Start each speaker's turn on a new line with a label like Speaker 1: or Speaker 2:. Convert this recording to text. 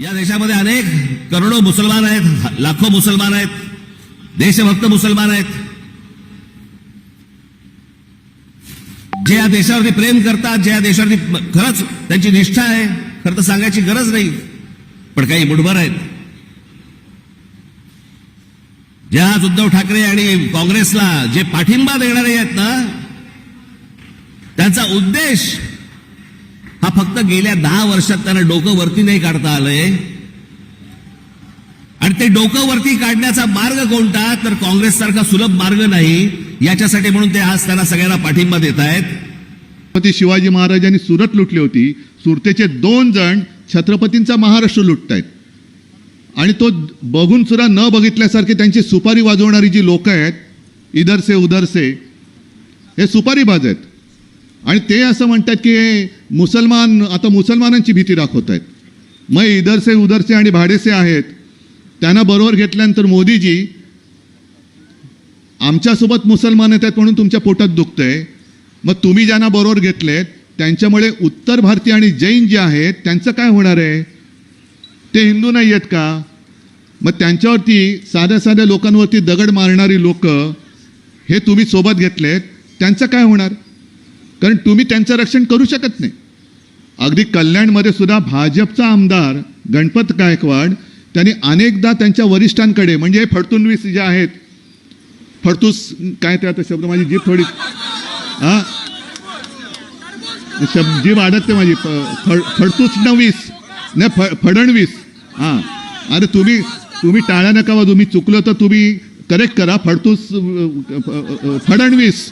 Speaker 1: या देशामध्ये अनेक करोडो मुसलमान आहेत लाखो मुसलमान आहेत देशभक्त मुसलमान आहेत. जे या देशावरती प्रेम करतात जे या देशावरती खरंच त्यांची निष्ठा आहे खरं तर सांगायची गरज नाही पण काही मुठभर आहेत. जे आज उद्धव ठाकरे आणि काँग्रेसला जे पाठिंबा देणारे आहेत ना त्यांचा उद्देश हा फक्त गेल्या दहा वर्षात त्यांना डोकं वरती नाही काढता आलंय. आणि ते डोकं वरती काढण्याचा मार्ग कोणता? तर काँग्रेस सारखा सुलभ मार्ग नाही. याच्यासाठी म्हणून ते आज त्यांना सगळ्यांना पाठिंबा देत आहेत.
Speaker 2: छत्रपती शिवाजी महाराजांनी सुरत लुटली होती. सुरतेचे दोन जण छत्रपतींचा महाराष्ट्र लुटतायत. आणि तो बघून सुद्धा न बघितल्यासारखे त्यांची सुपारी वाजवणारी जी लोक आहेत इधरसे उधरसे हे सुपारीबाज आहेत. आणि ते असं म्हणतात की मुसलमान आता मुसलमानांची भीती दाखवत आहेत मग इधरसे उधरसे आणि भाडेसे आहेत. त्यांना बरोबर घेतल्यानंतर मोदीजी आमच्यासोबत मुसलमान येत आहेत म्हणून तुमच्या पोटात दुखतंय. मग तुम्ही ज्यांना बरोबर घेतलेत त्यांच्यामुळे उत्तर भारतीय आणि जैन जे आहेत त्यांचं काय होणार आहे? ते हिंदू नाही आहेत का? मग त्यांच्यावरती साध्या साध्या लोकांवरती दगड मारणारी लोक हे तुम्ही सोबत घेतलेत त्यांचं काय होणार? कारण तुम्ही त्यांचं रक्षण करू शकत नाही. अगदी कल्याणमध्ये सुद्धा भाजपचा आमदार गणपत गायकवाड त्यांनी अनेकदा त्यांच्या वरिष्ठांकडे म्हणजे फडतुनवीस जे आहेत फडतूस काय ते आता शब्द माझी जीभ थोडी हां? शब्द जीभ अडकते माझी फ- फड फडतूस नवीस नाही फ फडणवीस हां. अरे तुम्ही तुम्ही टाळ्या नका तुम्ही चुकलं तर तुम्ही करेक्ट करा फडतूस फडणवीस.